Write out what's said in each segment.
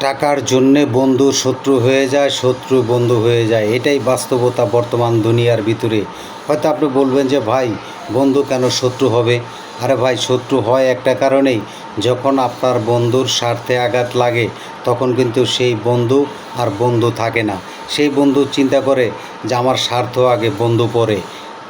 টাকার জন্যে বন্ধু শত্রু হয়ে যায়, শত্রু বন্ধু হয়ে যায়। এটাই বাস্তবতা বর্তমান দুনিয়ার ভিতরে। হয়তো আপনি বলবেন যে, ভাই, বন্ধু কেন শত্রু হবে? আরে ভাই, শত্রু হয় একটা কারণেই। যখন আপনার বন্ধুর স্বার্থে আঘাত লাগে, তখন কিন্তু সেই বন্ধু আর বন্ধু থাকে না। সেই বন্ধু চিন্তা করে যে, আমার স্বার্থ আগে বন্ধু পরে।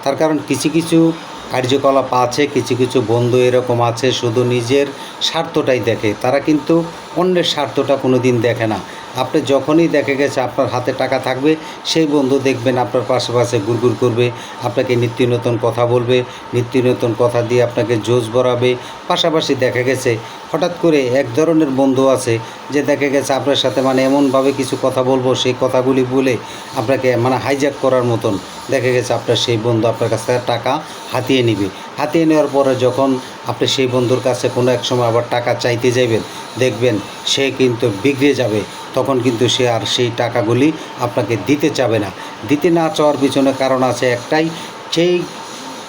তার কারণ কিছু কিছু কার্যকলাপ আছে, কিছু কিছু বন্ধু এরকম আছে, শুধু নিজের স্বার্থটাই দেখে। তারা কিন্তু অন্যের স্বার্থটা কোনো দিন দেখে না। আপনি যখনই দেখে গেছে আপনার হাতে টাকা থাকবে, সেই বন্ধু দেখবেন আপনার পাশে পাশে গুড়গুড় করবে, আপনাকে নিত্য নতুন কথা বলবে, নিত্য নতুন কথা দিয়ে আপনাকে জোশ ভরাবে। পাশাপাশি দেখা গেছে, হঠাৎ করে এক ধরনের বন্ধু আছে, যে দেখা গেছে আপনার সাথে মানে এমনভাবে কিছু কথা বলব, সেই কথাগুলি বলে আপনাকে মানে হাইজ্যাক করার মতন দেখা গেছে আপনার সেই বন্ধু আপনার কাছ থেকে টাকা হাতিয়ে নিবে। হাতিয়ে নেওয়ার পরে যখন আপনি সেই বন্ধুর কাছে কোনো এক সময় আবার টাকা চাইতে যাবেন দেখবেন সে কিন্তু বিগড়ে যাবে। তখন কিন্তু সে আর সেই টাকাগুলি আপনাকে দিতে চাবে না। দিতে না চাওয়ার পিছনে কারণ আছে একটাই সেই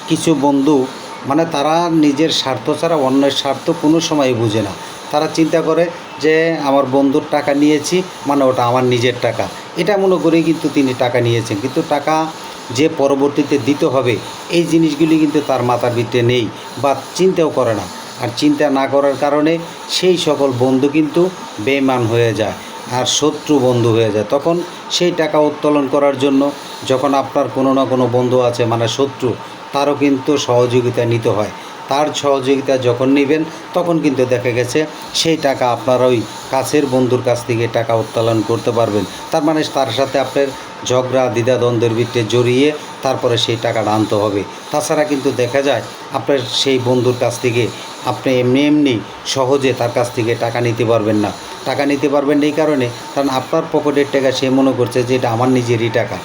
কিছু বন্ধু মানে তারা নিজের স্বার্থ ছাড়া অন্যের স্বার্থ কোনো সময় বুঝে না। তারা চিন্তা করে যে, আমার বন্ধুর টাকা নিয়েছি মানে ওটা আমার নিজের টাকা। এটা মনে করেই কিন্তু তিনি টাকা নিয়েছেন। কিন্তু টাকা যে পরবর্তীতে দিতে হবে, এই জিনিসগুলি কিন্তু তার মাথার ভিতরে নেই বা চিন্তাও করে না। আর চিন্তা না করার কারণে সেই সকল বন্ধু কিন্তু বেমান হয়ে যায় আর শত্রু বন্ধু হয়ে যায়। তখন সেই টাকা উত্তোলন করার জন্য যখন আপনার কোনো না কোনো বন্ধু আছে মানে শত্রু, তারও কিন্তু সহযোগিতা নিতে হয়। তার সহযোগিতা যখন নেবেন, তখন কিন্তু দেখা গেছে সেই টাকা আপনার ওই কাছের বন্ধুর কাছ থেকে টাকা উত্তোলন করতে পারবেন। তার মানে তার সাথে আপনার ঝগড়া, দ্বিধাদ্বন্দ্বের বৃত্তে জড়িয়ে তারপরে সেই টাকাটা আনতে হবে। তাছাড়া কিন্তু দেখা যায় আপনার সেই বন্ধুর কাছ থেকে আপনি এমনি এমনি সহজে তার কাছ থেকে টাকা নিতে পারবেন না। টাকা নিতে পারবেন এই কারণে, কারণ আপনার পকেটের টাকা সে মনে করছে যে এটা আমার নিজেরই টাকা।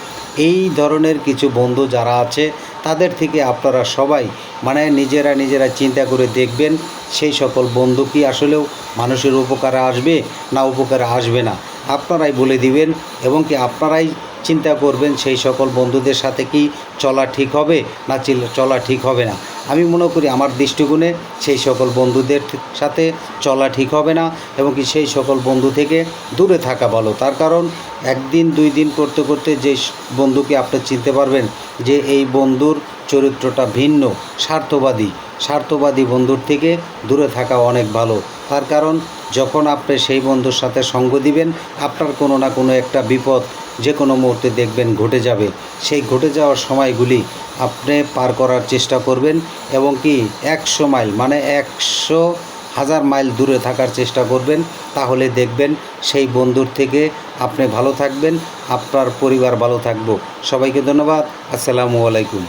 এই ধরনের কিছু বন্ধু যারা আছে, তাদের থেকে আপনারা সবাই মানে নিজেরা নিজেরা চিন্তা করে দেখবেন সেই সকল বন্ধু কি আসলেও মানুষের উপকারে আসবে না উপকারে আসবে না। আপনারাই বলে দিবেন এবং কি আপনারাই চিন্তা করবেন সেই সকল বন্ধুদের সাথে কি চলা ঠিক হবে না চলা ঠিক হবে না। আমি মনে করি আমার দৃষ্টিকোণে সেই সকল বন্ধুদের সাথে চলা ঠিক হবে না এবং কি সেই সকল বন্ধু থেকে দূরে থাকা ভালো। তার কারণ একদিন, দুই দিন করতে করতে যে বন্ধুকে আপনি চিনতে পারবেন যে এই বন্ধুর চরিত্রটা ভিন্ন, স্বার্থবাদী। স্বার্থবাদী বন্ধুর থেকে দূরে থাকা অনেক ভালো। তার কারণ যখন আপনি সেই বন্ধুর সাথে সঙ্গ দিবেন, আপনার কোনো না কোনো একটা বিপদ যে কোনো মুহূর্তে দেখবেন ঘটে যাবে। সেই ঘটে যাওয়ার সময়গুলি আপনি পার করার চেষ্টা করবেন এবং কি একশো মাইল মানে একশো হাজার মাইল দূরে থাকার চেষ্টা করবেন। তাহলে দেখবেন সেই বন্ধুর থেকে আপনি ভালো থাকবেন, আপনার পরিবার ভালো থাকব। সবাইকে ধন্যবাদ। আসসালামু আলাইকুম।